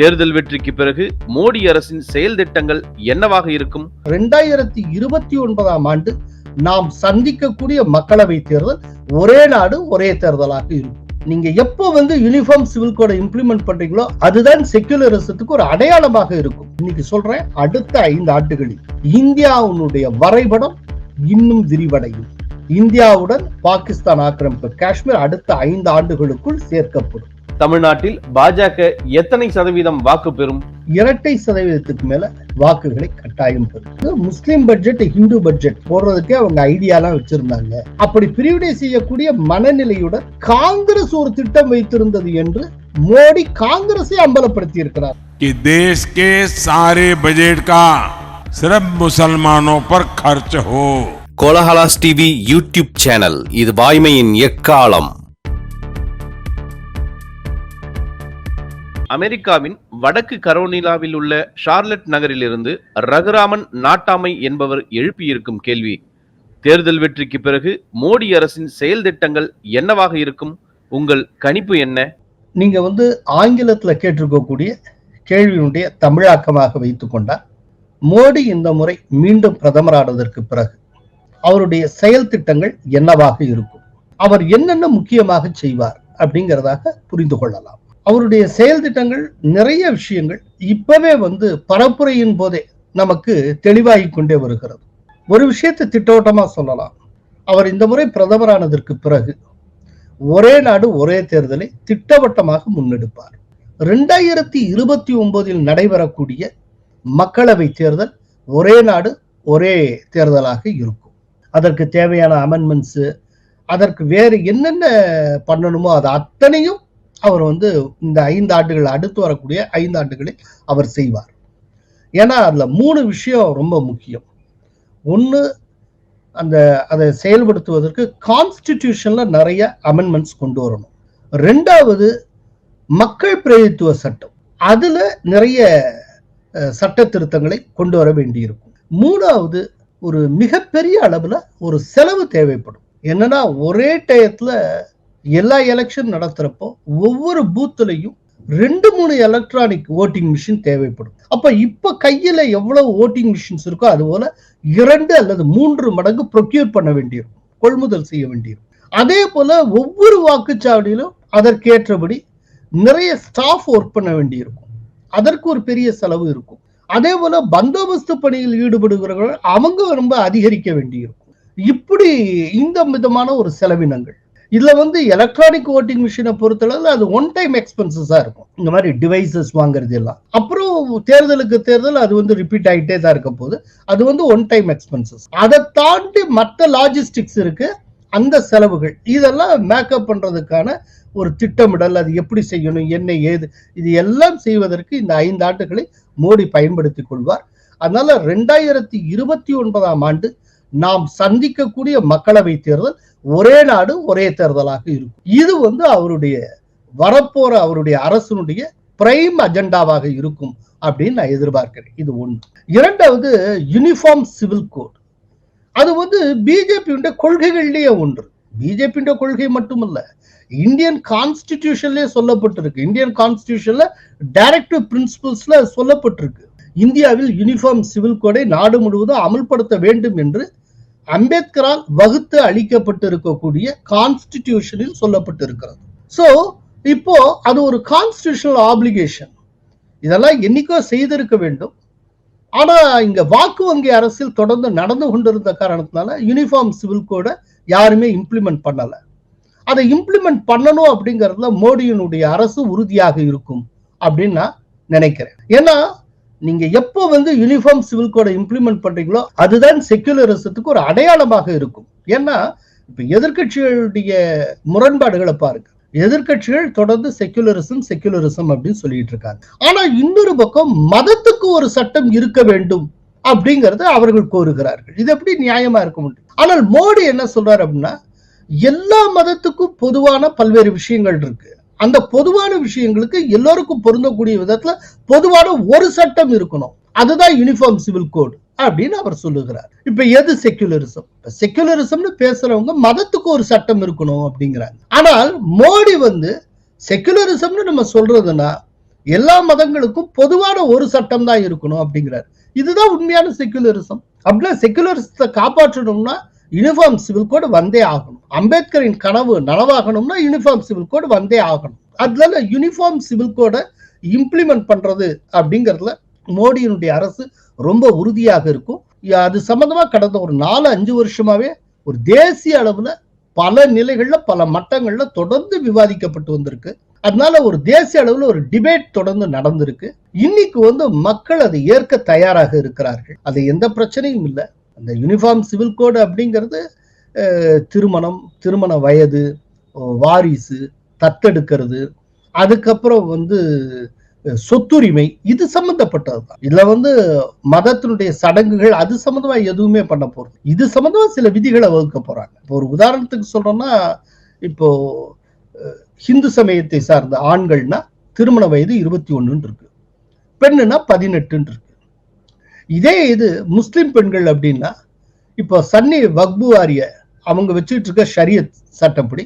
தேர்தல் வெற்றிக்கு பிறகு மோடி அரசின் செயல் திட்டங்கள் என்னவாக இருக்கும்? ரெண்டாயிரத்தி இருபத்தி ஒன்பதாம் ஆண்டு நாம் சந்திக்கக்கூடிய மக்களவை தேர்தல் ஒரே நாடு ஒரே தேர்தலாக இருக்கும். நீங்க எப்போ வந்து யூனிஃபார்ம் சிவில் கோடை இம்ப்ளிமெண்ட் பண்றீங்களோ அதுதான் செக்யூலரிசத்துக்கு ஒரு அடையாளமாக இருக்கும். இன்னைக்கு சொல்றேன் அடுத்த ஐந்து ஆண்டுகளில் இந்தியாவுடைய வரைபடம் இன்னும் விரிவடையும். இந்தியாவுடன் பாகிஸ்தான் ஆக்கிரமிப்பு காஷ்மீர் அடுத்த ஐந்து ஆண்டுகளுக்குள் சேர்க்கப்படும். தமிழ்நாட்டில் பாஜக எத்தனை சதவீதம் வாக்கு பெறும் இரட்டை சதவீதத்துக்கு மேல வாக்குகளை கட்டாயம் பெறும் இது முஸ்லிம் பட்ஜெட் ஹிந்து பட்ஜெட் போடுறதுக்கே அவங்க ஐடியாலாம் வச்சிருந்தாங்க அப்படி பிரிவினை செய்யக்கூடிய மனநிலையுடன் காங்கிரஸ் ஒரு திட்டம் வைத்திருந்தது என்று மோடி காங்கிரஸை அம்பலப்படுத்தி இருக்கிறார் कि देश के सारे बजट का सिर्फ मुसलमानों पर खर्च हो கோலஹலாஸ் டிவி யூடியூப் சேனல் இது வாய்மையின் எக்காலம் அமெரிக்காவின் வடக்கு கரோனிலாவில் உள்ள ஷார்லட் நகரிலிருந்து ரகுராமன் நாட்டாமை என்பவர் எழுப்பியிருக்கும் கேள்வி. தேர்தல் வெற்றிக்கு பிறகு மோடி அரசின் செயல் திட்டங்கள் என்னவாக இருக்கும்? உங்கள் கணிப்பு என்ன? நீங்க வந்து ஆங்கிலத்துல கேட்டிருக்கக்கூடிய கேள்வியினுடைய தமிழாக்கமாக வைத்துக் கொண்டார் மோடி இந்த முறை மீண்டும் பிரதமரானதற்கு பிறகு அவருடைய செயல் திட்டங்கள் என்னவாக இருக்கும்? அவர் என்னென்ன முக்கியமாக செய்வார் அப்படிங்கிறதாக புரிந்து கொள்ளலாம். அவருடைய செயல் திட்டங்கள் நிறைய விஷயங்கள் இப்பவே வந்து பரப்புரையின் போதே நமக்கு தெளிவாகி கொண்டே வருகிறது. ஒரு விஷயத்தை திட்டவட்டமா சொல்லலாம். அவர் இந்த முறை பிரதமரானதற்கு பிறகு ஒரே நாடு ஒரே தேர்தலை திட்டவட்டமாக முன்னெடுப்பார். ரெண்டாயிரத்தி இருபத்தி ஒன்பதில் நடைபெறக்கூடிய மக்களவை தேர்தல் ஒரே நாடு ஒரே தேர்தலாக இருக்கும். அதற்கு தேவையான அமெண்ட்மெண்ட்ஸு அதற்கு வேறு என்னென்ன பண்ணணுமோ அது அத்தனையும் அவர் வந்து இந்த ஐந்து ஆண்டுகள் அடுத்து வரக்கூடிய ஐந்து ஆண்டுகளை அவர் செய்வார். ஏன்னா அதுல மூணு விஷயம் ரொம்ப முக்கியம். ஒன்று அந்த அதை செயல்படுத்துவதற்கு கான்ஸ்டிடியூஷன்ல நிறைய அமெண்ட்மெண்ட்ஸ் கொண்டு வரணும். ரெண்டாவது மக்கள் பிரதித்துவ சட்டம். அதுல நிறைய சட்ட திருத்தங்களை கொண்டு வர வேண்டியிருக்கும். மூணாவது ஒரு மிகப்பெரிய அளவில் ஒரு செலவு தேவைப்படும். என்னன்னா ஒரே டயத்தில் எல்லா எலெக்ஷன் நடத்துறப்போ ஒவ்வொரு பூத்துலையும் ரெண்டு மூணு எலக்ட்ரானிக் ஓட்டிங் மிஷின் தேவைப்படும். அப்ப இப்ப கையில எவ்வளவு ஓட்டிங் மிஷின்ஸ் இருக்கோ அது போல இரண்டு அல்லது மூன்று மடங்கு ப்ரொக்யூர் பண்ண வேண்டியிருக்கும். கொள்முதல் செய்ய வேண்டியிருக்கும். அதே போல ஒவ்வொரு வாக்குச்சாவடியிலும் அதற்கேற்றபடி நிறைய ஸ்டாஃப் ஒர்க் பண்ண வேண்டியிருக்கும். அதற்கு ஒரு பெரிய செலவு இருக்கும். அதே போல பந்தோபஸ்து பணியில் ஈடுபடுகிறவர்கள் அவங்க ரொம்ப அதிகரிக்க வேண்டியிருக்கும். இப்படி இந்த விதமான ஒரு செலவினங்கள். இதில் வந்து எலக்ட்ரானிக் ஓட்டிங் மிஷினை பொறுத்தளவில் அது ஒன் டைம் எக்ஸ்பென்சஸாக இருக்கும். இந்த மாதிரி டிவைசஸ் வாங்குறது எல்லாம். அப்புறம் தேர்தலுக்கு தேர்தல் அது வந்து ரிப்பீட் ஆகிட்டே தான் இருக்க போது அது வந்து ஒன் டைம் எக்ஸ்பென்சஸ் அதை தாண்டி மற்ற லாஜிஸ்டிக்ஸ் இருக்கு. அந்த செலவுகள். இதெல்லாம் மேக்கப் பண்ணுறதுக்கான ஒரு திட்டமிடல் அது எப்படி செய்யணும் என்ன ஏது இது எல்லாம் செய்வதற்கு இந்த ஐந்து ஆண்டுகளை மோடி பயன்படுத்திக் கொள்வார். அதனால ரெண்டாயிரத்தி இருபத்தி ஒன்பதாம் ஆண்டு நாம் சந்திக்கக்கூடிய மக்களவை தேர்தல் ஒரே நாடு ஒரே தேர்தலாக இருக்கும். இது வந்து அவருடைய வரப்போற அவருடைய அரசனுடைய பிரைம் அஜெண்டாவாக இருக்கும் அப்படின்னு நான் எதிர்பார்க்கிறேன். இது ஒன்று இரண்டாவது யூனிஃபார்ம் சிவில் கோட் அது வந்து பிஜேபியுடைய கொள்கைகள்லயே ஒன்று. பிஜேபியுடைய கொள்கை மட்டுமல்ல இந்தியன் கான்ஸ்டிடியூஷன்லயே சொல்லப்பட்டிருக்கு. இந்தியன் கான்ஸ்டிடியூஷன்ல டைரக்டிவ் பிரின்சிபல்ஸ்ல சொல்லப்பட்டிருக்கு. இந்தியாவில் யூனிஃபார்ம் சிவில் கோடை நாடு முழுவதும் அமல்படுத்த வேண்டும் என்று அம்பேத்கரால் வகுத்து அளிக்கப்பட்டிருக்கக்கூடிய கான்ஸ்டிடியூஷனில் சொல்லப்பட்டிருக்கிறது. சோ இப்போ அது ஒரு கான்ஸ்டிடியூஷனல் ஆப்ளிகேஷன் இதெல்லாம் என்னைக்கோ செய்திருக்க வேண்டும். ஆனா இங்க வாக்கு வங்கி அரசியல் தொடர்ந்து நடந்து கொண்டிருந்த காரணத்தினால யூனிஃபார்ம் சிவில் கோடை யாருமே இம்ப்ளிமெண்ட் பண்ணல. அதை இம்ப்ளிமெண்ட் பண்ணணும் அப்படிங்கிறதுல மோடியினுடைய அரசு உறுதியாக இருக்கும் அப்படின்னு நான் நினைக்கிறேன். ஏன்னா நீங்க எப்போ வந்து யூனிஃபார்ம் சிவில் கோடை இம்ப்ளிமெண்ட் பண்றீங்களோ அதுதான் செக்யூலரிசத்துக்கு ஒரு அடையாளமாக இருக்கும். ஏன்னா இப்ப எதிர்க்கட்சிகளுடைய முரண்பாடுகளை பாருங்க. எதிர்க்கட்சிகள் தொடர்ந்து செக்யுலரிசம் செக்யுலரிசம் அப்படின்னு சொல்லிட்டு இருக்காங்க. ஆனா இன்னொரு பக்கம் மதத்துக்கு ஒரு சட்டம் இருக்க வேண்டும் அப்படிங்கறத அவர்கள் கோருகிறார்கள். இது எப்படி நியாயமா இருக்க முடியும்? ஆனால் மோடி என்ன சொல்றாரு அப்படின்னா எல்லா மதத்துக்கும் பொதுவான பல்வேறு விஷயங்கள் இருக்கு. அந்த பொதுவான விஷயங்களுக்கு எல்லோருக்கும் பொருந்தக்கூடிய விதத்துல பொதுவான ஒரு சட்டம் இருக்கணும். அதுதான் யூனிஃபார்ம் சிவில் கோட் அப்படின்னு அவர் சொல்லுகிறார். இப்ப எது செக்குலரிசம் செக்குலரிசம்னு பேசுறவங்க மதத்துக்கு ஒரு சட்டம் இருக்கணும் அப்படிங்கிறாங்க. ஆனால் மோடி வந்து செக்குலரிசம்னு நம்ம சொல்றதுன்னா எல்லா மதங்களுக்கும் பொதுவான ஒரு சட்டம் தான் இருக்கணும் அப்படிங்கிறார். இதுதான் உண்மையான செக்குலரிசம் அப்படின்னா செக்குலரிசத்தை காப்பாற்றணும்னா யூனிஃபார்ம் சிவில் கோடு வந்தே ஆகணும். அம்பேத்கரின் கனவு நனவாகணும்னா யூனிஃபார்ம் சிவில் கோடு வந்தே ஆகணும். அதனால யூனிஃபார்ம் சிவில் கோடை இம்ப்ளிமெண்ட் பண்றது அப்படிங்கறதுல மோடியினுடைய அரசு ரொம்ப உறுதியாக இருக்கும். அது சம்பந்தமா கடந்த ஒரு நாலு அஞ்சு வருஷமாவே ஒரு தேசிய அளவுல பல நிலைகள்ல பல மட்டங்கள்ல தொடர்ந்து விவாதிக்கப்பட்டு வந்திருக்கு. அதனால ஒரு தேசிய அளவுல ஒரு டிபேட் தொடர்ந்து நடந்திருக்கு. இன்னைக்கு வந்து மக்கள் அதை ஏற்க தயாராக இருக்கிறார்கள். அது எந்த பிரச்சனையும் இல்லை. அந்த யூனிஃபார்ம் சிவில் கோடு அப்படிங்கிறது திருமணம் திருமண வயது வாரிசு தத்தெடுக்கிறது அதுக்கப்புறம் வந்து சொத்துரிமை இது சம்பந்தப்பட்டது தான். இதுல வந்து மதத்தினுடைய சடங்குகள் அது சம்பந்தமா எதுவுமே பண்ண போறது இது சம்பந்தமா சில விதிகளை வகுக்க போறாங்க. இப்போ ஒரு உதாரணத்துக்கு சொல்றோம்னா இப்போ ஹிந்து சமயத்தை சார்ந்த ஆண்கள்னா திருமண வயது இருபத்தி ஒண்ணுன்னு இருக்கு. பெண்ணுனா பதினெட்டுன்னு இருக்கு. இதே இது முஸ்லீம் பெண்கள் அப்படின்னா இப்போ சன்னி வக்பு வாரிய அவங்க வச்சுட்டு இருக்க ஷரியத் சட்டப்படி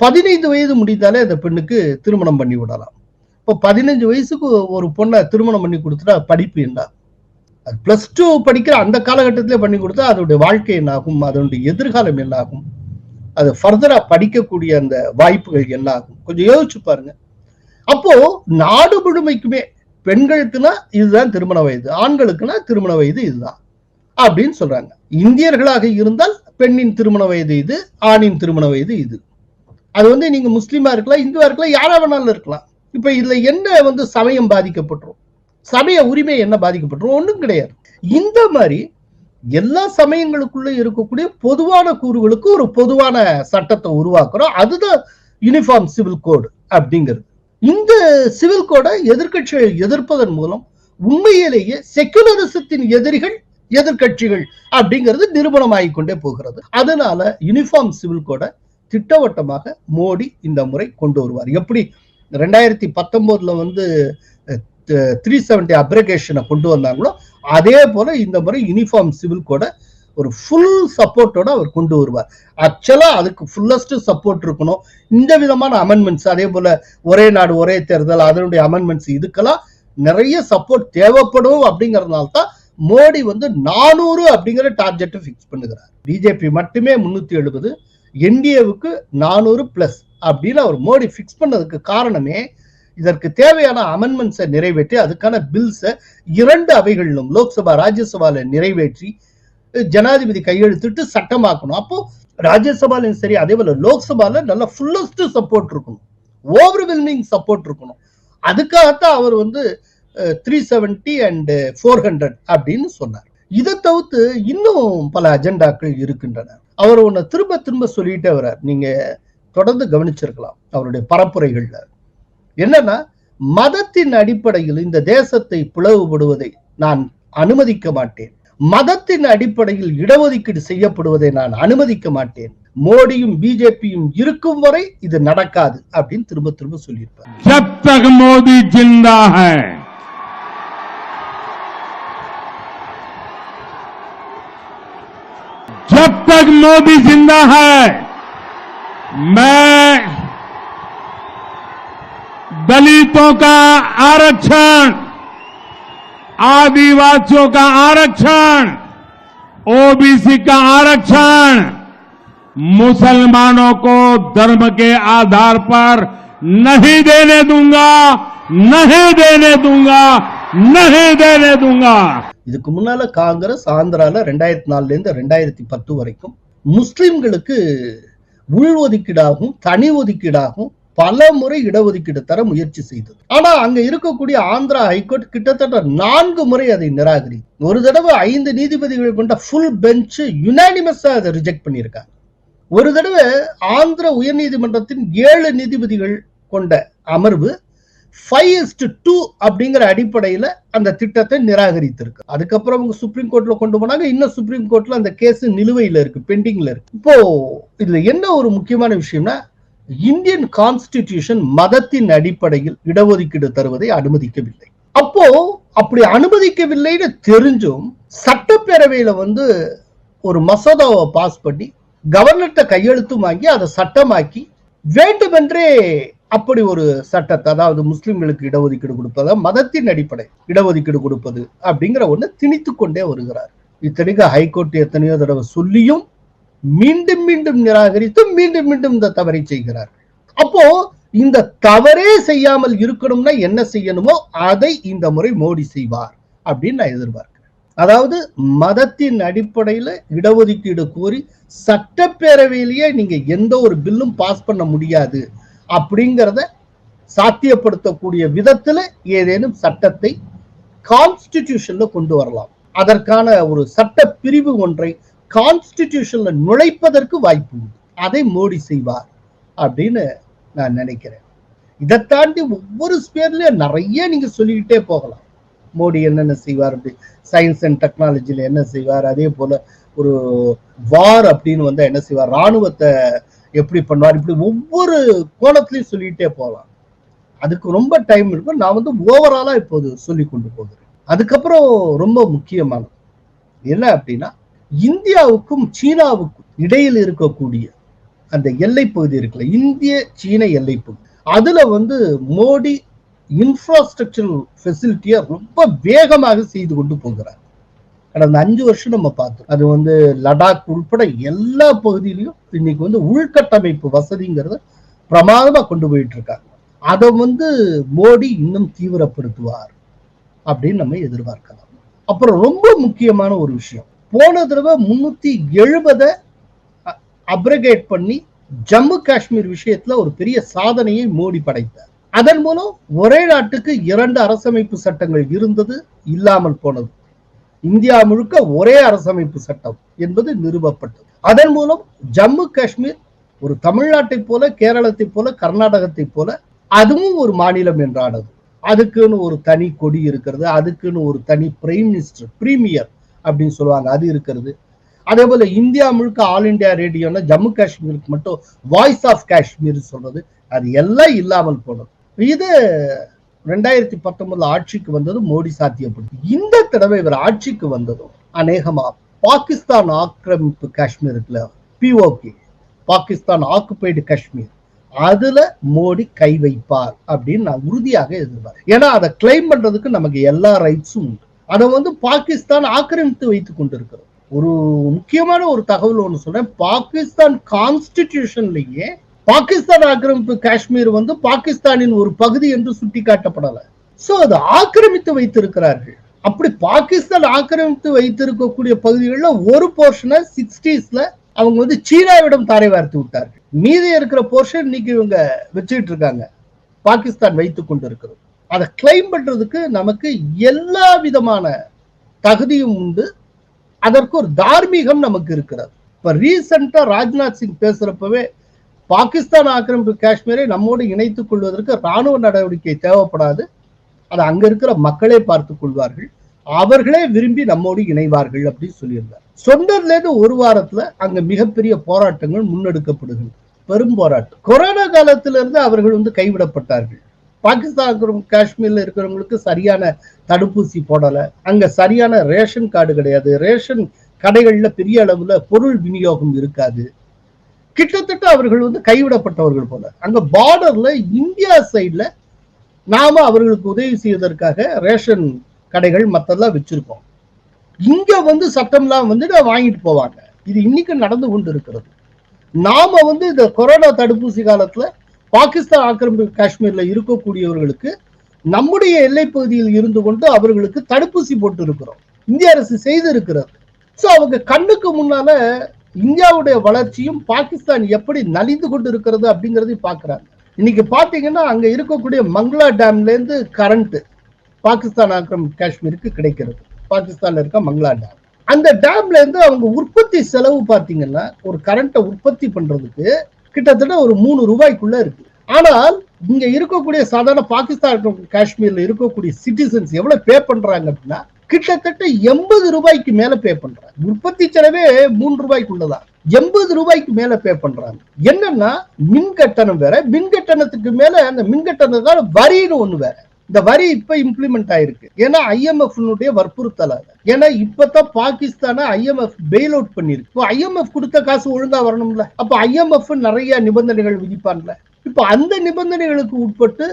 பதினைந்து வயது முடிந்தாலே அந்த பெண்ணுக்கு திருமணம் பண்ணி விடலாம். இப்போ பதினஞ்சு வயசுக்கு ஒரு பொண்ணை திருமணம் பண்ணி கொடுத்துட்டா படிப்பு என்ன? அது பிளஸ் டூ படிக்கிற அந்த காலகட்டத்திலே பண்ணி கொடுத்தா அதோடைய வாழ்க்கை என்னாகும் அதனுடைய எதிர்காலம் என்னாகும் அது ஃபர்தரா படிக்கக்கூடிய அந்த வாய்ப்புகள் என்னாகும் கொஞ்சம் யோசிச்சு பாருங்க. அப்போ நாடு முழுமைக்குமே பெண்களுக்குனா இதுதான் திருமண வயது ஆண்களுக்குன்னா திருமண வயது இதுதான் அப்படின்னு சொல்றாங்க. இந்தியர்களாக இருந்தால் பெண்ணின் திருமண வயது இது ஆணின் திருமண வயது இது. அது வந்து நீங்க முஸ்லீமா இருக்கலாம் இந்துவா இருக்கலாம் யாரா வேணாலும் இருக்கலாம். இப்ப இதுல என்ன வந்து சமயம் பாதிக்கப்பட்டுரும்? சமய உரிமை என்ன பாதிக்கப்பட்டுரும்? ஒன்றும் கிடையாது. இந்த மாதிரி எல்லா சமயங்களுக்குள்ள இருக்கக்கூடிய பொதுவான கூறுகளுக்கு ஒரு பொதுவான சட்டத்தை உருவாக்குறோம். அதுதான் யூனிஃபார்ம் சிவில் கோடு அப்படிங்கிறது. இந்த சிவில் கோடை எதிர்கட்சிகள் எதிர்ப்பதன் மூலம் உண்மையிலேயே செக்குலரிசத்தின் எதிரிகள் எதிர்க்கட்சிகள் அப்படிங்கிறது நிரூபணம் கொண்டே போகிறது. அதனால யூனிஃபார்ம் சிவில் கோடை திட்டவட்டமாக மோடி இந்த முறை கொண்டு வருவார். எப்படி? ரெண்டாயிரத்தி பத்தொன்பதுல வந்து த்ரீ செவன்டி அப்ரிகேஷனை கொண்டு வந்தாங்களோ அதே போல இந்த முறை யூனிஃபார்ம் சிவில் கோடை ஒரு ஃபுல் சப்போர்ட்டோட அவர் கொண்டு வருவார். ஆக்சுவலா அதுக்கு ஃபுல்லஸ்ட் சப்போர்ட் இருக்கணும். இந்த விதமான அமெண்ட்மெண்ட்ஸ் அதே போல ஒரே நாடு ஒரே தேர்தல் அதனுடைய அமெண்ட்மெண்ட்ஸ் இதுக்கெல்லாம் நிறைய சப்போர்ட் தேவைப்படும் அப்படிங்கறதுனால தான் மோடி வந்து நானூறு அப்படிங்கிற டார்கெட்டை ஃபிக்ஸ் பண்ணுகிறார். பிஜேபி மட்டுமே முன்னூத்தி எழுபது என்டிஏவுக்கு நானூறு பிளஸ் அப்படின்னு அவர் மோடி ஃபிக்ஸ் பண்ணதுக்கு காரணமே இதற்கு தேவையான அமெண்ட்மெண்ட்ஸை நிறைவேற்றி அதுக்கான பில்ஸை இரண்டு அவைகளிலும் லோக்சபா ராஜ்யசபால நிறைவேற்றி ஜனாதிபதி கையெழுத்திட்டு சட்டமாக்கணும். அப்போ ராஜ்யசபாலையும் சரி அதே போல லோக்சபால நல்ல ஃபுல்லஸ்ட் சப்போர்ட் இருக்கணும். ஓவர்வெல்மிங் சப்போர்ட் இருக்கணும். அதுக்காகத்தான் அவர் வந்து three seventy and four hundred அப்படின்னு சொன்னார். இதை தவிர்த்து இன்னும் பல அஜெண்டாக்கள் இருக்கின்றன. அவர் ஒன்னு திரும்ப திரும்ப சொல்லிட்டே வர்றார். நீங்க தொடர்ந்து கவனிச்சிருக்கலாம் அவருடைய பரப்புரைகள்ல. என்னன்னா மதத்தின் அடிப்படையில் இந்த தேசத்தை பிளவுபடுவதை நான் அனுமதிக்க மாட்டேன். மதத்தின் அடிப்படையில் இடஒதுக்கீடு செய்யப்படுவதை நான் அனுமதிக்க மாட்டேன் மோடியும் பிஜேபியும் இருக்கும் வரை இது நடக்காது அப்படின்னு திரும்ப திரும்ப சொல்லியிருப்பார் जब तक मोदी जिंदा है जब तक मोदी जिंदा है मैं दलितों का आरक्षण आदिवासियों का आरक्षण ओबीसी का आरक्षण मुसलमानों को धर्म के आधार पर नहीं देने दूंगा नहीं देने दूंगा नहीं देने दूंगा இதுக்கு முன்னால காங்கிரஸ் ஆந்திரால ரெண்டாயிரத்தி நாலுல இருந்து ரெண்டாயிரத்தி பத்து வரைக்கும் முஸ்லிம்களுக்கு உள் ஒதுக்கீடாகவும் தனி ஒதுக்கீடாகவும் பல முறை இடஒதுக்கீடு தர முயற்சி செய்தது. ஆனா அங்க இருக்கக்கூடிய ஆந்திரா ஹைகோர்ட் கிட்டத்தட்ட நான்கு முறை அதை நிராகரி ஒரு தடவை ஐந்து நீதிபதிகள் கொண்ட ஃபுல் பெஞ்ச் யுனானிமஸா அதை ரிஜெக்ட் பண்ணியிருக்காங்க. ஒரு தடவை ஆந்திர உயர்நீதிமன்றத்தின் ஏழு நீதிபதிகள் கொண்ட அமர்வு ஃபைவ் டூ அப்படிங்கிற அடிப்படையில அந்த திட்டத்தை நிராகரித்திருக்கு. அதுக்கப்புறம் அவங்க சுப்ரீம் கோர்ட்ல கொண்டு போனாங்க. இன்னும் சுப்ரீம் கோர்ட்ல அந்த கேஸ் நிலுவையில இருக்கு பெண்டிங்ல இருக்கு. இப்போ இதுல என்ன ஒரு முக்கியமான விஷயம்னா இந்தியன் கான்ஸ்டிடியூஷன் மதத்தின் அடிப்படையில் இடஒதுக்கீடு தருவதை அனுமதிக்கவில்லை. அப்போ அப்படி அனுமதிக்கவில்லைன்னு தெரிஞ்சும் சட்டப்பேரவையில வந்து ஒரு மசோதாவை பாஸ் பண்ணி கவர்னர்கிட்ட கையெழுத்தும் வாங்கி அதை சட்டமாக்கி வேண்டுமென்றே அப்படி ஒரு சட்டத்தை அதாவது முஸ்லிம்களுக்கு இடஒதுக்கீடு கொடுப்பது மதத்தின் அடிப்படை இடஒதுக்கீடு கொடுப்பது அப்படிங்கிற ஒண்ணு திணித்து கொண்டே வருகிறார். இத்தனைக்கு ஹைகோர்ட் எத்தனையோ தடவை சொல்லியும் மீண்டும் மீண்டும் நிராகரித்து மீண்டும் மீண்டும் இந்த தவறை செய்கிறார். அப்போ இந்த தவறே செய்யாமல் இருக்கணும்னா என்ன செய்யணுமோ அதை இந்த முறை மோடி செய்வார் அப்படின்னு நான் எதிர்பார்க்கிறேன். அதாவது மதத்தின் அடிப்படையில இடஒதுக்கீடு கோரி சட்டப்பேரவையிலேயே நீங்க எந்த ஒரு பில்லும் பாஸ் பண்ண முடியாது அப்படிங்கிறத சாத்தியப்படுத்தக்கூடிய விதத்துல ஏதேனும் சட்டத்தை கான்ஸ்டிடியூஷன்ல கொண்டு வரலாம். அதற்கான ஒரு சட்ட பிரிவு ஒன்றை கான்ஸ்டிடியூஷன்ல நுழைப்பதற்கு வாய்ப்பு உண்டு. அதை மோடி செய்வார் அப்படின்னு நான் நினைக்கிறேன். இதை தாண்டி ஒவ்வொரு ஸ்பேர்லயும் நிறைய நீங்க சொல்லிக்கிட்டே போகலாம். மோடி என்னென்ன செய்வார் அப்படி? சயின்ஸ் அண்ட் டெக்னாலஜில என்ன செய்வார்? அதே போல ஒரு வார் அப்படின்னு வந்தா என்ன செய்வார்? ராணுவத்தை எப்படி பண்ணுவார்? இப்படி ஒவ்வொரு கோணத்துலையும் சொல்லிக்கிட்டே போகலாம். அதுக்கு ரொம்ப டைம் இருக்கும் நான் வந்து ஓவராலா இப்போது சொல்லி கொண்டு போகிறேன். அதுக்கப்புறம் ரொம்ப முக்கியமானது. என்ன அப்படின்னா இந்தியாவுக்கும் சீனாவுக்கும் இடையில் இருக்கக்கூடிய அந்த எல்லை பகுதி இருக்குல்ல இந்திய சீன எல்லை பகுதி. அதுல வந்து மோடி இன்ஃப்ராஸ்ட்ரக்சரல் ஃபெசிலிட்டியை ரொம்ப வேகமாக செய்து கொண்டு போகிறார். கடந்த அஞ்சு வருஷம் நம்ம பார்த்தோம். அது வந்து லடாக் உள்பட எல்லா பகுதியிலையும் இன்னைக்கு வந்து உள்கட்டமைப்பு வசதிங்கிறத பிரமாதமா கொண்டு போயிட்டு இருக்காங்க அதை வந்து மோடி இன்னும் தீவிரப்படுத்துவார் அப்படின்னு நம்ம எதிர்பார்க்கலாம். அப்புறம் ரொம்ப முக்கியமான ஒரு விஷயம். போன தடவை முன்னூத்தி எழுபதை அப்ரகேட் பண்ணி ஜம்மு காஷ்மீர் விஷயத்துல ஒரு பெரிய சாதனையை மோடி படைத்தார். அதன் மூலம் ஒரே நாட்டுக்கு இரண்டு அரசமைப்பு சட்டங்கள் இருந்தது இல்லாமல் போனது. இந்தியா முழுக்க ஒரே அரசமைப்பு சட்டம் என்பது நிறுவப்பட்டது. அதன் மூலம் ஜம்மு காஷ்மீர் ஒரு தமிழ்நாட்டை போல கேரளத்தை போல கர்நாடகத்தை போல அதுவும் ஒரு மாநிலம் என்றானது. அதுக்குன்னு ஒரு தனி கொடி இருக்கிறது அதுக்குன்னு ஒரு தனி பிரைம் மினிஸ்டர் பிரீமியர் அப்படின்னு சொல்லுவாங்க. அது இருக்கிறது. அதே போல இந்தியா முழுக்க ஆல் இந்தியா ரேடியோன்னா ஜம்மு காஷ்மீருக்கு மட்டும் வாய்ஸ் ஆஃப் காஷ்மீர் சொல்றது. அது எல்லாம் இல்லாமல் போனது. இது ரெண்டாயிரத்தி பத்தொன்பதுல ஆட்சிக்கு வந்ததும் மோடி சாத்தியப்படுத்தி. இந்த தடவை இவர் ஆட்சிக்கு வந்ததும் அநேகமா பாகிஸ்தான் ஆக்கிரமிப்பு காஷ்மீருக்குல பிஓகே பாகிஸ்தான் ஆக்குபைடு காஷ்மீர். அதுல மோடி கை வைப்பார் அப்படின்னு நான் உறுதியாக எதிர்பார்க்கிறேன். ஏன்னா அதை கிளைம் பண்றதுக்கு நமக்கு எல்லா ரைட்ஸும் உண்டு. அதை வந்து பாகிஸ்தான் ஆக்கிரமித்து வைத்துக் கொண்டிருக்கிறது. ஒரு முக்கியமான ஒரு தகவல் ஒன்று சொல்றேன். பாகிஸ்தான் கான்ஸ்டிடியூஷன்லயே பாகிஸ்தான் ஆக்கிரமிப்பு காஷ்மீர் வந்து பாகிஸ்தானின் ஒரு பகுதி என்று சுட்டிக்காட்டப்படலை. சோ அது ஆக்கிரமித்து வைத்திருக்கிறார்கள். அப்படி பாகிஸ்தான் ஆக்கிரமித்து வைத்திருக்கக்கூடிய பகுதிகளில் ஒரு போர்ஷனை சிக்ஸ்டீஸ்ல அவங்க வந்து சீனாவிடம் தாரை வார்த்து விட்டார்கள். மீதி இருக்கிற போர்ஷன் இன்னைக்கு இவங்க வச்சுக்கிட்டு இருக்காங்க. பாகிஸ்தான் வைத்துக் கொண்டிருக்கிறது. அதை கிளைம் பண்றதுக்கு நமக்கு எல்லா விதமான தகுதியும் உண்டு. அதற்கு ஒரு தார்மீகம் நமக்கு இருக்கிறது. இப்ப ரீசெண்டா ராஜ்நாத் சிங் பேசுறப்பவே பாகிஸ்தான் ஆக்கிரமிப்பு காஷ்மீரை நம்மோடு இணைத்துக் கொள்வதற்கு ராணுவ நடவடிக்கை தேவைப்படாது. அதை அங்க இருக்கிற மக்களே பார்த்துக் கொள்வார்கள். அவர்களே விரும்பி நம்மோடு இணைவார்கள் அப்படின்னு சொல்லியிருந்தார். சொன்னதுலேருந்து ஒரு வாரத்துல அங்க மிகப்பெரிய போராட்டங்கள் முன்னெடுக்கப்படுகின்றன. பெரும் போராட்டம். கொரோனா காலத்திலிருந்து அவர்கள் வந்து கைவிடப்பட்டார்கள். பாகிஸ்தான் காஷ்மீர்ல இருக்கிறவங்களுக்கு சரியான தடுப்பூசி போடல. அங்க சரியான ரேஷன் கார்டு கிடையாது. ரேஷன் கடைகள்ல பெரிய அளவுல பொருள் விநியோகம் இருக்காது. கிட்டத்தட்ட அவர்கள் வந்து கைவிடப்பட்டவர்கள் போல. அங்க பார்டர்ல இந்தியா சைட்ல நாம அவர்களுக்கு உதவி செய்வதற்காக ரேஷன் கடைகள் மத்தெல்லாம் வச்சிருக்கோம். இங்க வந்து சட்டம்லாம் வந்து வாங்கிட்டு போவாங்க. இது இன்னைக்கு நடந்து கொண்டு இருக்கிறது நாம வந்து இந்த கொரோனா தடுப்பூசி காலத்துல பாகிஸ்தான் ஆக்கிரமிப்பு காஷ்மீர்ல இருக்கக்கூடியவர்களுக்கு நம்முடைய எல்லை பகுதியில் இருந்து கொண்டு அவர்களுக்கு தடுப்பூசி போட்டு இருக்கிறோம் இந்திய அரசு செய்து இருக்கிறது சோ அவங்க கண்ணுக்கு முன்னால இந்தியாவுடைய வளர்ச்சியும் பாகிஸ்தான் எப்படி நலிந்து கொண்டு இருக்கிறது அப்படிங்கறதையும் பாக்குறாங்க இன்னைக்கு பாத்தீங்கன்னா அங்க இருக்கக்கூடிய மங்களா டேம்ல இருந்து கரண்ட் பாகிஸ்தான் ஆக்கிரம் காஷ்மீருக்கு கிடைக்கிறது. பாகிஸ்தான்ல இருக்க மங்களா டேம். அந்த டேம்ல இருந்து அவங்க உற்பத்தி செலவு பாத்தீங்கன்னா ஒரு கரண்ட்டை உற்பத்தி பண்றதுக்கு கிட்டத்தட்ட ஒரு மூணு ரூபாய்க்குள்ள இருக்கு. ஆனால் இங்க இருக்கக்கூடிய சாதாரண பாகிஸ்தான் காஷ்மீர்ல இருக்கக்கூடிய சிட்டிசன்ஸ் எவ்வளவு பே பண்றாங்க அப்படின்னா கிட்டத்தட்ட எண்பது ரூபாய்க்கு மேல பே பண்றாங்க. உற்பத்தி செலவே மூன்று ரூபாய்க்குள்ளதான். எண்பது ரூபாய்க்கு மேல பே பண்றாங்க. என்னன்னா மின் கட்டணம் வேற மின் கட்டணத்துக்கு மேல அந்த மின் கட்டணத்துக்கான வரின்னு ஒண்ணு வேற. இந்த வரி இப்ப இம்ப்ளிமெண்ட் ஆயிருக்கு. ஏன்னா ஐஎம்எஃப்னுடைய வற்புறுத்தல ஏன்னா இப்பதான் பாகிஸ்தானை ஐஎம்எஃப் பெயில் அவுட் பண்ணிருக்கு. இப்போ ஐஎம்எஃப் கொடுத்த காசு ஒழுங்கா வரணும்ல. அப்ப ஐஎம்எஃப் நிறைய நிபந்தனைகள் விதிப்பான்ல. இப்ப அந்த நிபந்தனைகளுக்கு உட்பட்டு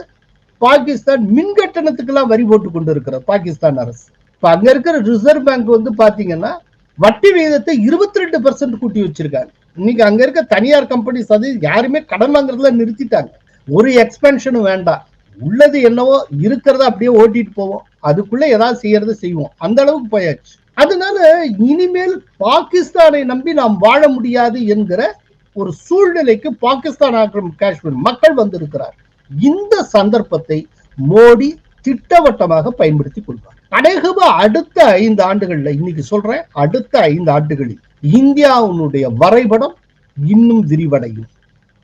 பாகிஸ்தான் மின்கட்டணத்துக்கெல்லாம் வரி போட்டு கொண்டு இருக்கிறது பாகிஸ்தான் அரசு. இப்ப அங்க இருக்கிற ரிசர்வ் பேங்க் வந்து பாத்தீங்கன்னா வட்டி விகிதத்தை இருபத்தி ரெண்டு பர்சன்ட் கூட்டி வச்சிருக்காங்க. இன்னைக்கு அங்க இருக்க தனியார் கம்பெனிஸ் அது யாருமே கடன் வாங்குறதுல நிறுத்திட்டாங்க. ஒரு எக்ஸ்பென்ஷனும் வேண்டாம். உள்ளது என்னவோ இருக்கிறத அப்படியே ஓட்டிட்டு போவோம். அதுக்குள்ள ஏதாவது செய்யறத செய்வோம். அந்த அளவுக்கு போயாச்சு. அதனால இனிமேல் பாகிஸ்தானை நம்பி நாம் வாழ முடியாது என்கிற ஒரு சூழ்நிலைக்கு பாகிஸ்தான் ஆக்கிரம் காஷ்மீர் மக்கள் வந்திருக்கிறார். இந்த சந்தர்ப்பத்தை மோடி திட்டவட்டமாக பயன்படுத்தி கொள்வார். அநேகமா அடுத்த ஐந்து ஆண்டுகள்ல இன்னைக்கு சொல்றேன் அடுத்த ஐந்து ஆண்டுகளில் இந்தியாவுடைய வரைபடம் இன்னும் விரிவடையும்.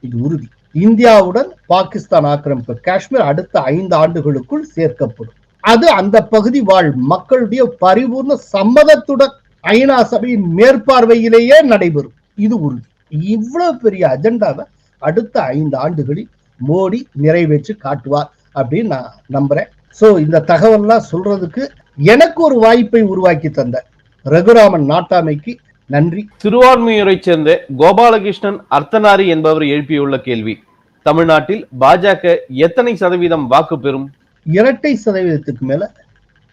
இது உறுதி. இந்தியாவுடன் பாகிஸ்தான் ஆக்கிரமிப்பு. காஷ்மீர் அடுத்த ஐந்து ஆண்டுகளுக்குள் சேர்க்கப்படும். அது அந்த பகுதி வாழ் மக்களுடைய பரிபூர்ண சம்மதத்துடன் ஐநா சபையின் மேற்பார்வையிலேயே நடைபெறும். இது உறுதி. இவ்வளவு பெரிய அஜெண்டாவை அடுத்த ஐந்து ஆண்டுகளில் மோடி நிறைவேற்றி காட்டுவார் அப்படின்னு நான் நம்புறேன். சோ இந்த தகவல்லாம் சொல்றதுக்கு எனக்கு ஒரு வாய்ப்பை உருவாக்கி தந்த ரகுராமன் நாட்டாமைக்கு நன்றி. திருவான்மையூரைச் சேர்ந்த கோபாலகிருஷ்ணன் அர்த்தனாரி என்பவர் எழுப்பியுள்ள கேள்வி. தமிழ்நாட்டில் பாஜக எத்தனை சதவீதம் வாக்கு பெறும்? இரட்டை சதவீதத்துக்கு மேல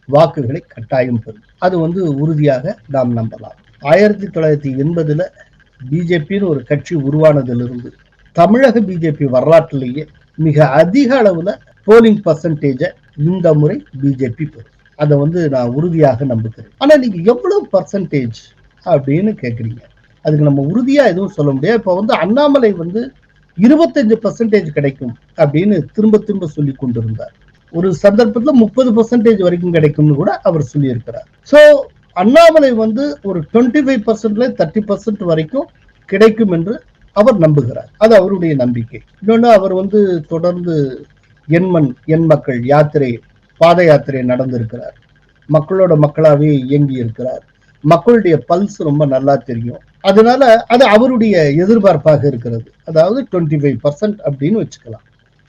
வாக்குகளை கட்டாயம் பெறும். அது வந்து உறுதியாக நாம் நம்பலாம். ஆயிரத்தி தொள்ளாயிரத்தி எண்பதுல பிஜேபின்னு ஒரு கட்சி உருவானதிலிருந்து தமிழக பிஜேபி வரலாற்றிலேயே மிக அதிக அளவுல போலிங் பர்சன்டேஜை இந்த முறை பிஜேபி பெறும். அதை வந்து நான் உறுதியாக நம்புகிறேன். ஆனா நீங்க எவ்வளவு பர்சன்டேஜ் அப்படின்னு கேட்குறீங்க அதுக்கு நம்ம உறுதியாக எதுவும் சொல்ல முடியாது. இப்போ வந்து அண்ணாமலை வந்து இருபத்தஞ்சு பர்சன்டேஜ் கிடைக்கும் அப்படின்னு திரும்ப திரும்ப சொல்லி கொண்டிருந்தார். ஒரு சந்தர்ப்பத்தில் முப்பது பர்சன்டேஜ் வரைக்கும் கிடைக்கும்னு கூட அவர் சொல்லியிருக்கிறார். ஸோ அண்ணாமலை வந்து ஒரு டுவெண்ட்டி ஃபைவ் பர்சன்ட்ல தேர்ட்டி பர்சன்ட் வரைக்கும் கிடைக்கும் என்று அவர் நம்புகிறார். அது அவருடைய நம்பிக்கை. இன்னொன்னு அவர் வந்து தொடர்ந்து எண்மண் எண் மக்கள் யாத்திரை பாத யாத்திரை நடந்திருக்கிறார். மக்களோட மக்களாகவே இயங்கி இருக்கிறார் மக்களுடைய பல்ஸ் ரொம்ப நல்லா தெரியும். அதனால அது அவருடைய எதிர்பார்ப்பாக இருக்கிறது. அதாவது டுவெண்ட்டி ஃபைவ் பர்சன்ட் அப்படின்னு வச்சுக்கலாம்.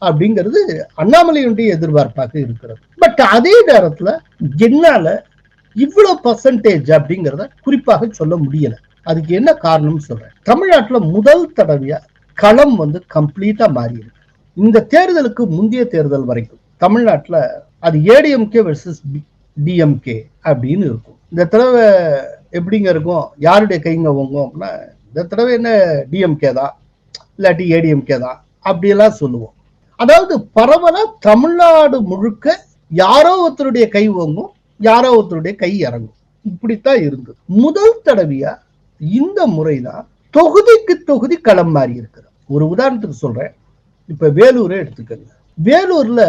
அப்படிங்கிறது அண்ணாமலையுடைய எதிர்பார்ப்பாக இருக்கிறது. பட் அதே நேரத்துல என்னால இவ்வளவு பர்சன்டேஜ் அப்படிங்கிறத குறிப்பாக சொல்ல முடியல. அதுக்கு என்ன காரணம் சொல்றேன். தமிழ்நாட்டுல முதல் தடவையா களம் வந்து கம்ப்ளீட்டா மாறியிருக்கு. இந்த தேர்தலுக்கு முந்தைய தேர்தல் வரைக்கும் தமிழ்நாட்டுல அது ஏடிஎம்கே வெர்சஸ் டிஎம்கே அப்படின்னு இருக்கும். இந்த தடவை எப்படிங்க இருக்கும்? யாருடைய கைங்க ஓங்கும் அப்படின்னா இந்த தடவை என்ன டிஎம்கே தான் இல்லாட்டி ஏடிஎம்கே தான் அப்படியெல்லாம் சொல்லுவோம். அதாவது பரவலா தமிழ்நாடு முழுக்க யாரோ ஒருத்தருடைய கை ஓங்கும் யாரோ ஒருத்தருடைய கை இறங்கும். இப்படித்தான் இருந்தது. முதல் தடவையா இந்த முறைதான் தொகுதிக்கு தொகுதி களம் மாறி இருக்கிறது. ஒரு உதாரணத்துக்கு சொல்றேன். இப்ப வேலூரே எடுத்துக்கங்க. வேலூர்ல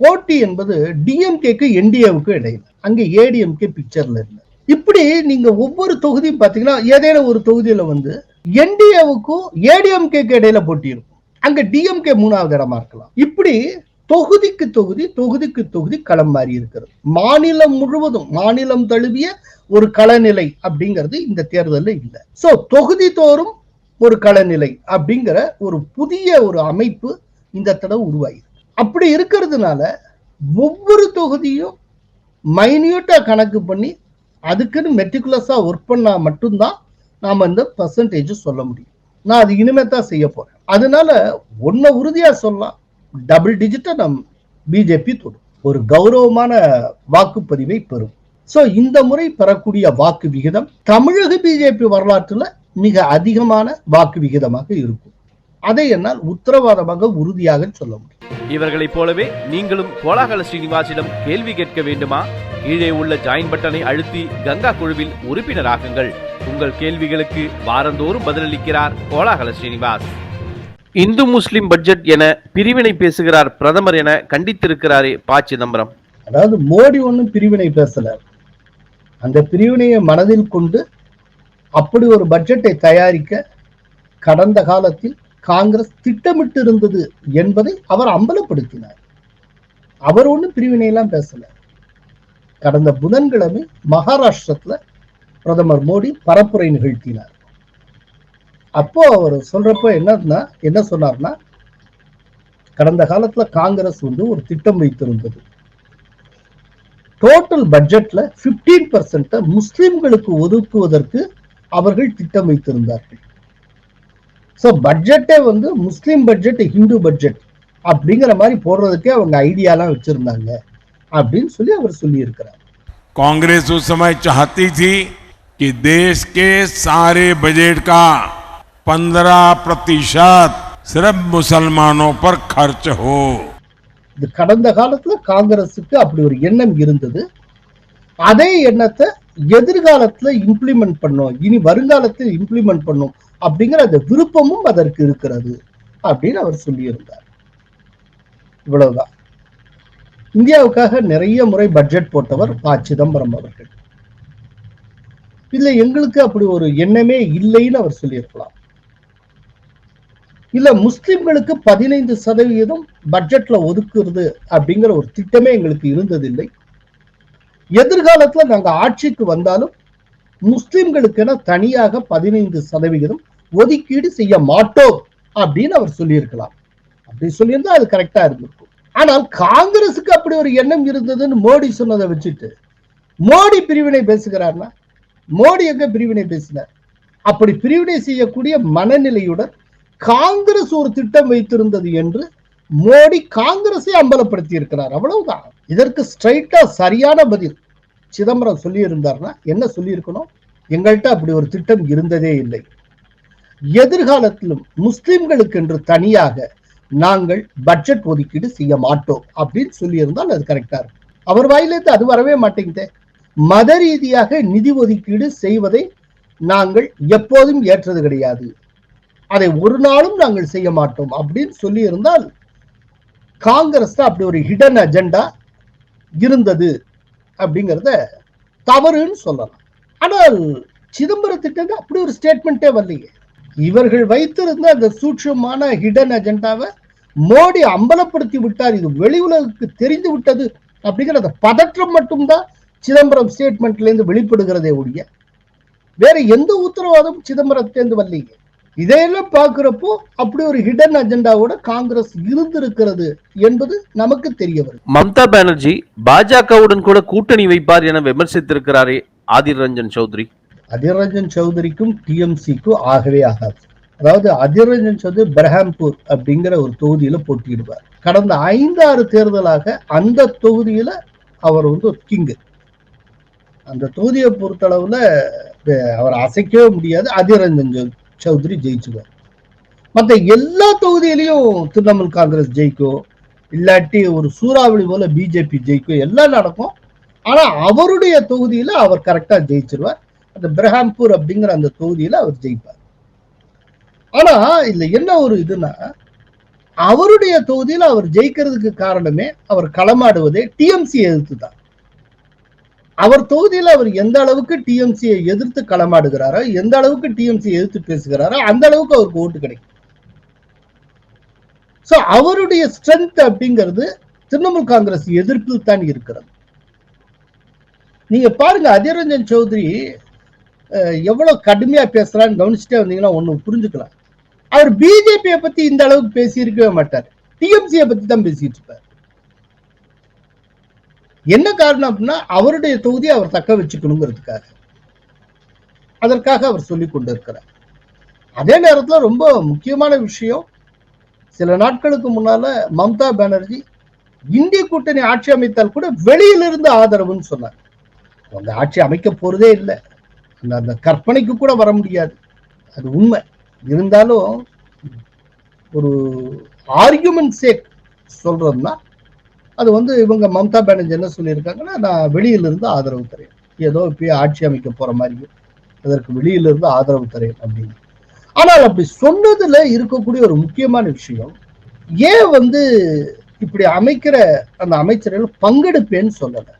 போட்டி என்பது டிஎம்கேக்கு என்டிஏவுக்கு இடையில. அங்க ஏடிஎம்கே பிக்சர்ல இல்லை. இப்படி நீங்க ஒவ்வொரு தொகுதியும் பாத்தீங்கன்னா ஏதேனும் ஒரு தொகுதியில வந்து என்டிஏவுக்கும் ஏடிஎம்கேக்கு இடையில போட்டி இருக்கும். அங்க டிஎம்கே மூணாவது இடமா இருக்கலாம். இப்படி தொகுதிக்கு தொகுதி தொகுதிக்கு தொகுதி களம் மாறி இருக்கிறது. மாநிலம் முழுவதும் மாநிலம் தழுவிய ஒரு களநிலை அப்படிங்கிறது இந்த தேர்தலில் இல்லை. ஸோ தொகுதி தோறும் ஒரு களநிலை அப்படிங்கிற ஒரு புதிய ஒரு அமைப்பு இந்த தடவை உருவாகி அப்படி இருக்கிறதுனால ஒவ்வொரு தொகுதியும் மைன்யூட்டாக கணக்கு பண்ணி அதுக்குன்னு மெட்டிகுலஸாக ஒர்க் பண்ணால் மட்டும்தான் நாம் இந்த பர்சன்டேஜ் சொல்ல முடியும். நான் அது இனிமே தான் செய்ய போகிறேன் அதனால ஒன்றை உறுதியாக சொல்லலாம். டபுள் டிஜிட்டை நம் பிஜேபி தொடும். ஒரு கௌரவமான வாக்குப்பதிவை பெறும். ஸோ இந்த முறை பெறக்கூடிய வாக்கு விகிதம் தமிழக பிஜேபி வரலாற்றில் மிக அதிகமான வாக்கு விகிதமாக இருக்கும். அதை என்னால் உத்தரவாதமாக உறுதியாக சொல்ல முடியும். இவர்களைப் போலவே நீங்களும் கோலாகல ஸ்ரீனிவாசிடம் கேள்வி கேட்க வேண்டுமா? கீழே உள்ள ஜாயின் பட்டனை அழுத்தி கங்கா குழுவில் உறுப்பினராகுங்கள். உங்கள் கேள்விகளுக்கு வாரந்தோறும் பதிலளிக்கிறார் கோலாகல ஸ்ரீனிவாஸ். இந்து முஸ்லிம் பட்ஜெட் என பிரிவினை பேசுகிறார் பிரதமர் என கண்டித்திருக்கிறாரே ப. சிதம்பரம். அதாவது மோடி ஒன்றும் பிரிவினை பேசல. அந்த பிரிவினையை மனதில் கொண்டு அப்படி ஒரு பட்ஜெட்டை தயாரிக்க கடந்த காலத்தில் காங்கிரஸ் திட்டமிட்டு இருந்தது என்பதை அவர் அம்பலப்படுத்தினார். அவர் ஒன்றும் பிரிவினையெல்லாம் பேசல. கடந்த புதன்கிழமை மகாராஷ்டிரத்துல பிரதமர் மோடி பரப்புரை நிகழ்த்தினார். அப்போ அவர் சொல்றப்போ என்னன்னா என்ன சொன்னார்னா கடந்த காலத்துல காங்கிரஸ் வந்து ஒரு திட்டம் வைத்திருந்தது. டோட்டல் பட்ஜெட்ல 15% முஸ்லிம்களுக்கு ஒதுக்குவதற்கு அவர்கள் திட்டம் வைத்திருந்தார்கள். ஸோ பட்ஜெட்டே வந்து முஸ்லீம் பட்ஜெட் ஹிந்து பட்ஜெட் அப்படிங்கிற மாதிரி போடுறதுக்கே அவங்க ஐடியாலாம் வச்சிருந்தாங்க அப்படின்னு சொல்லி அவர் சொல்லி இருக்கிறார் कांग्रेस उस समय चाहती थी कि देश के सारे बजट का 15 प्रतिशत सिर्फ मुसलमानों पर खर्च हो இது கடந்த காலத்துல காங்கிரஸுக்கு அப்படி ஒரு எண்ணம் இருந்தது அதே எண்ணத்தை எதிர்காலத்துல இம்ப்ளிமெண்ட் பண்ணோம் இனி வருங்காலத்தில் இம்ப்ளிமெண்ட் பண்ணும் அப்படிங்கிற அந்த விருப்பமும் அதற்கு இருக்கிறது அப்படின்னு அவர் சொல்லியிருந்தார். இவ்வளவுதான். இந்தியாவுக்காக நிறைய முறை பட்ஜெட் போட்டவர் ப. சிதம்பரம் அவர்கள். இல்ல எங்களுக்கு அப்படி ஒரு எண்ணமே இல்லைன்னு அவர் சொல்லியிருக்கலாம். இல்ல முஸ்லிம்களுக்கு பதினைந்து சதவீதம் பட்ஜெட்ல ஒதுக்குறது அப்படிங்கிற ஒரு திட்டமே எங்களுக்கு இருந்ததில்லை. எதிர்காலத்துல நாங்க ஆட்சிக்கு வந்தாலும் முஸ்லிம்களுக்கென தனியாக பதினைந்து சதவிகிதம் ஒதுக்கீடு செய்ய மாட்டோம் அப்படின்னு அவர் சொல்லியிருக்கலாம். அப்படி சொல்லியிருந்தா அது கரெக்டா இருந்திருக்கும். ஆனால் காங்கிரசுக்கு அப்படி ஒரு எண்ணம் இருந்ததுன்னு மோடி சொன்னதை வச்சுட்டு மோடி பிரிவினை பேசுகிறார்னா மோடி எங்க பிரிவினை பேசினார்? அப்படி பிரிவினை செய்யக்கூடிய மனநிலையுடன் காங்கிரஸ் ஒரு திட்டம் வைத்திருந்தது என்று மோடி காங்கிரஸை அம்பலப்படுத்தி இருக்கிறார் அவ்வளவுதான். இதற்கு ஸ்ட்ரைட்டா சரியான பதில். சிதம்பரம் சொல்லியிருந்தார்னா என்ன சொல்லி இருக்கணும் எங்கள்கிட்ட அப்படி ஒரு திட்டம் இருந்ததே இல்லை. எதிர்காலத்திலும் முஸ்லிம்களுக்கு என்று தனியாக நாங்கள் பட்ஜெட் ஒதுக்கீடு செய்ய மாட்டோம் அப்படின்னு சொல்லியிருந்தால் அது கரெக்டா இருக்கும். அவர் வாயிலிருந்து அது வரவே மாட்டேங்குதே. மத ரீதியாக நிதி ஒதுக்கீடு செய்வதை நாங்கள் எப்போதும் ஏற்றது கிடையாது. அதை ஒரு நாளும் நாங்கள் செய்ய மாட்டோம் அப்படின்னு சொல்லி இருந்தால் காங்கிரஸ் அப்படி ஒரு ஹிடன் அஜெண்டா இருந்தது. அப்படிங்கிறத தவறுன்னு சொல்லலாம். ஆனால் சிதம்பரத்திட்ட அப்படி ஒரு ஸ்டேட்மெண்ட்டே வரலையே. இவர்கள் வைத்திருந்த அந்த சூட்சமான ஹிடன் அஜெண்டாவை மோடி அம்பலப்படுத்தி விட்டார். இது வெளி உலகுக்கு தெரிந்து விட்டது அப்படிங்கிற அந்த பதற்றம் மட்டும்தான் சிதம்பரம் ஸ்டேட்மெண்ட்ல இருந்து வெளிப்படுகிறதே ஒழிய வேற எந்த உத்தரவாதம் சிதம்பரத்திலேருந்து வரலையே. இதையெல்லாம் பார்க்கிறப்போ அப்படி ஒரு ஹிடன் அஜெண்டாவோட காங்கிரஸ் இருந்திருக்கிறது என்பது நமக்கு தெரிய வருது. மம்தா பானர்ஜி பாஜகவுடன் கூட கூட்டணி வைப்பார் என விமர்சித்திருக்கிறாரே ஆதிர் ரஞ்சன் சௌத்ரி அதிர் ரஞ்சன் சௌதரிக்கும் டிஎம்சிக்கும் ஆகவே ஆகாது. அதாவது அதிர் ரஞ்சன் சௌதரி பிரஹாம்பூர் அப்படிங்கிற ஒரு தொகுதியில போட்டியிடுவார். கடந்த ஐந்தாறு தேர்தலாக அந்த தொகுதியில அவர் வந்து ஒரு கிங்கு அந்த தொகுதியை பொறுத்தளவுல அவர் அசைக்கவே முடியாது அதிர் ரஞ்சன் சௌ- சௌத்ரி ஜெயிச்சுவார். மற்ற எல்லா தொகுதியிலையும் திரிணாமுல் காங்கிரஸ் ஜெயிக்கும் இல்லாட்டி ஒரு சூறாவளி போல பிஜேபி ஜெயிக்கும் எல்லாம் நடக்கும். ஆனா அவருடைய தொகுதியில அவர் கரெக்டா ஜெயிச்சிருவார். அந்த பிரஹாம்பூர் அப்படிங்கிற அந்த தொகுதியில அவர் ஜெயிப்பார். ஆனா இதுல என்ன ஒரு இதுனா அவருடைய தொகுதியில அவர் ஜெயிக்கிறதுக்கு காரணமே அவர் களமாடுவதே டிஎம்சி எதிர்த்து தான் அவர் தொகுதியில அவர் எந்த அளவுக்கு டிஎம்சியை எதிர்த்து களமாடுகிறாரோ எந்த அளவுக்கு டிஎம்சியை எதிர்த்து பேசுகிறாரோ அந்த அளவுக்கு அவருக்கு ஓட்டு கிடைக்கும். சோ அவருடைய ஸ்ட்ரென்த் அப்படிங்கிறது திரிணாமுல் காங்கிரஸ் எதிர்ப்பில் தான் இருக்கிறது. நீங்க பாருங்க அதிரஞ்சன் சௌத்ரி அஹ், எவ்வளவு கடுமையா பேசுறான்னு கவனிச்சுட்டே வந்தீங்கன்னா ஒண்ணு புரிஞ்சுக்கலாம். அவர் பிஜேபியை பத்தி இந்த அளவுக்கு பேசியிருக்கவே மாட்டார். டிஎம்சியை பத்தி தான் பேசிட்டு இருப்பார். என்ன காரணம் அப்படின்னா அவருடைய தொகுதியை அவர் தக்க வச்சுக்கணுங்கிறதுக்காக. அதற்காக அவர் சொல்லி கொண்டிருக்கிறார். அதே நேரத்தில் ரொம்ப முக்கியமான விஷயம் சில நாட்களுக்கு முன்னால மம்தா பானர்ஜி இந்திய கூட்டணி ஆட்சி அமைத்தால் கூட வெளியிலிருந்து ஆதரவுன்னு சொன்னார். அவங்க ஆட்சி அமைக்க போறதே இல்லை. அந்த அந்த கற்பனைக்கு கூட வர முடியாது. அது உண்மை. இருந்தாலும் ஒரு ஆர்குமெண்ட் சேக் சொல்றதுன்னா அது வந்து இவங்க மம்தா பானர்ஜி என்ன சொல்லியிருக்காங்கன்னா நான் வெளியிலிருந்து ஆதரவு தரேன். ஏதோ இப்பயே ஆட்சி அமைக்க போற மாதிரியும் அதற்கு வெளியிலிருந்து ஆதரவு தரேன் அப்படின்னு. ஆனால் அப்படி சொன்னதுல இருக்கக்கூடிய ஒரு முக்கியமான விஷயம் ஏன் வந்து இப்படி அமைக்கிற அந்த அமைச்சர்கள் பங்கெடுப்பேன்னு சொல்லலை.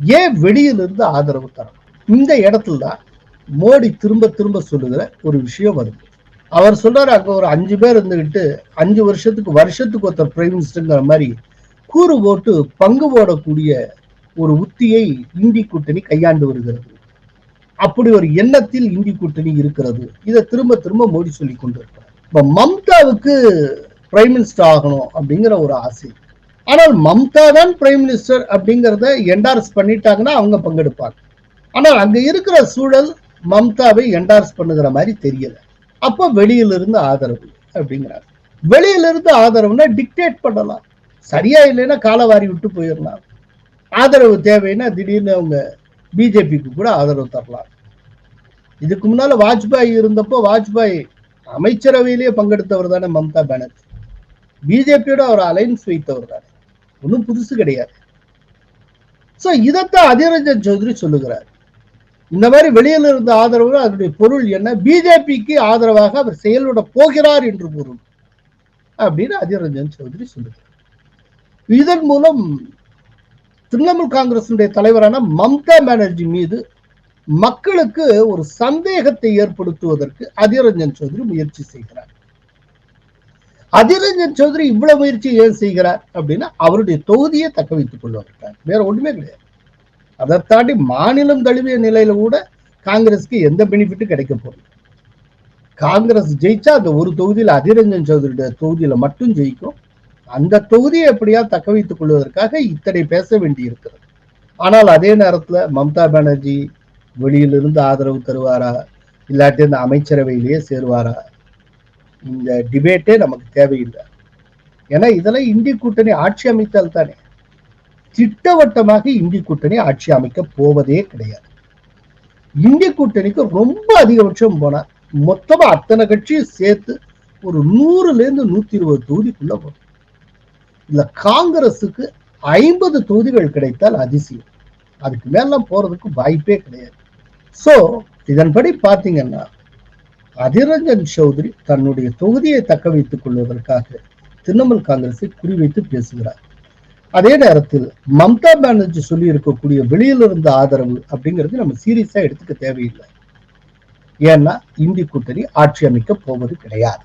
ஏன் வெளியிலிருந்து ஆதரவு தரணும்? இந்த இடத்துல தான் மோடி திரும்ப திரும்ப சொல்லுகிற ஒரு விஷயம் வருது. அவர் சொல்றாரு அங்க ஒரு அஞ்சு பேர் இருந்துகிட்டு அஞ்சு வருஷத்துக்கு வருஷத்துக்கு ஒருத்தர் பிரைம் மினிஸ்டருங்கிற மாதிரி கூறு போட்டு பங்கு போடக்கூடிய ஒரு உத்தியை இந்தி கூட்டணி கையாண்டு வருகிறது. அப்படி ஒரு எண்ணத்தில் இந்தி கூட்டணி இருக்கிறது. இதை திரும்ப திரும்ப மோடி சொல்லி கொண்டிருக்கிறார். இப்ப மம்தாவுக்கு பிரைம் மினிஸ்டர் ஆகணும் அப்படிங்கிற ஒரு ஆசை. ஆனால் மம்தா தான் பிரைம் மினிஸ்டர் அப்படிங்கிறத என்டார்ஸ் பண்ணிட்டாங்கன்னா அவங்க பங்கெடுப்பாங்க. ஆனால் அங்க இருக்கிற சூழல் மம்தாவை என்டார்ஸ் பண்ணுகிற மாதிரி தெரியல. அப்போ வெளியிலிருந்து ஆதரவு அப்படிங்கிறாங்க வெளியிலிருந்து ஆதரவுனா டிக்டேட் பண்ணலாம். சரியா இல்லைன்னா காலவாரி விட்டு போயிடலாம். ஆதரவு தேவைன்னா திடீர்னு அவங்க பிஜேபிக்கு கூட ஆதரவு தரலாம். இதுக்கு முன்னால வாஜ்பாய் இருந்தப்போ வாஜ்பாய் அமைச்சரவையிலேயே பங்கெடுத்தவர் தானே மம்தா பானர்ஜி. பிஜேபியோட அவர் அலைன்ஸ் வைத்தவர் தானே. ஒன்றும் புதுசு கிடையாது. சோ இதைத்தான் அதிரஞ்சன் சௌத்ரி சொல்லுகிறார். இந்த மாதிரி வெளியில இருந்த ஆதரவு அதனுடைய பொருள் என்ன? பிஜேபிக்கு ஆதரவாக அவர் செயல்பட போகிறார் என்று பொருள் அப்படின்னு அதிரஞ்சன் சௌத்ரி சொல்லுகிறார். இதன் மூலம் திரிணாமுல் காங்கிரசினுடைய தலைவரான மம்தா பானர்ஜி மீது மக்களுக்கு ஒரு சந்தேகத்தை ஏற்படுத்துவதற்கு அதிரஞ்சன் சௌத்ரி முயற்சி செய்கிறார். அதிரஞ்சன் சௌத்ரி இவ்வளவு முயற்சி ஏன் செய்கிறார் அப்படின்னா அவருடைய தொகுதியை தக்க வைத்துக் கொள்வதற்காக வேற ஒண்ணுமே கிடையாது. அதை தாண்டி மாநிலம் தழுவிய நிலையில கூட காங்கிரஸ்க்கு எந்த பெனிஃபிட்டும் கிடைக்க போகுது காங்கிரஸ் ஜெயிச்சா அந்த ஒரு தொகுதியில் அதிரஞ்சன் சௌத்ரியுடைய தொகுதியில மட்டும் ஜெயிக்கும். அந்த தொகுதியை எப்படியா தக்க வைத்துக் கொள்வதற்காக இத்தனை பேச வேண்டி இருக்கிறது ஆனால் அதே நேரத்தில் மம்தா பானர்ஜி வெளியிலிருந்து ஆதரவு தருவாரா? இல்லாட்டி இந்த அமைச்சரவையிலேயே சேருவாரா? இந்த டிபேட்டே நமக்கு தேவையில்லை. ஏன்னா இதெல்லாம் இந்தி கூட்டணி ஆட்சி அமைத்தால் தானே. திட்டவட்டமாக இந்தி கூட்டணி ஆட்சி அமைக்க போவதே கிடையாது. இந்திய கூட்டணிக்கு ரொம்ப அதிகபட்சம் போனா மொத்தமா அத்தனை கட்சியும் சேர்த்து ஒரு நூறுல இருந்து நூத்தி இருபது தொகுதிக்குள்ள போகும். இல்ல காங்கிரஸுக்கு ஐம்பது தொகுதிகள் கிடைத்தால் அதிசயம். அதுக்கு மேலாம் போறதுக்கு வாய்ப்பே கிடையாது. சோ இதன்படி பாத்தீங்கன்னா அதிரஞ்சன் சௌத்ரி தன்னுடைய தொகுதியை தக்க வைத்துக் கொள்வதற்காக திரிணாமுல் காங்கிரஸை குறிவைத்து பேசுகிறார். அதே நேரத்தில் மம்தா பானர்ஜி சொல்லி இருக்கக்கூடிய வெளியிலிருந்து ஆதரவு அப்படிங்கிறது நம்ம சீரியஸா எடுத்துக்க தேவையில்லை. ஏன்னா இந்தி கூட்டணி ஆட்சி அமைக்க போவது கிடையாது.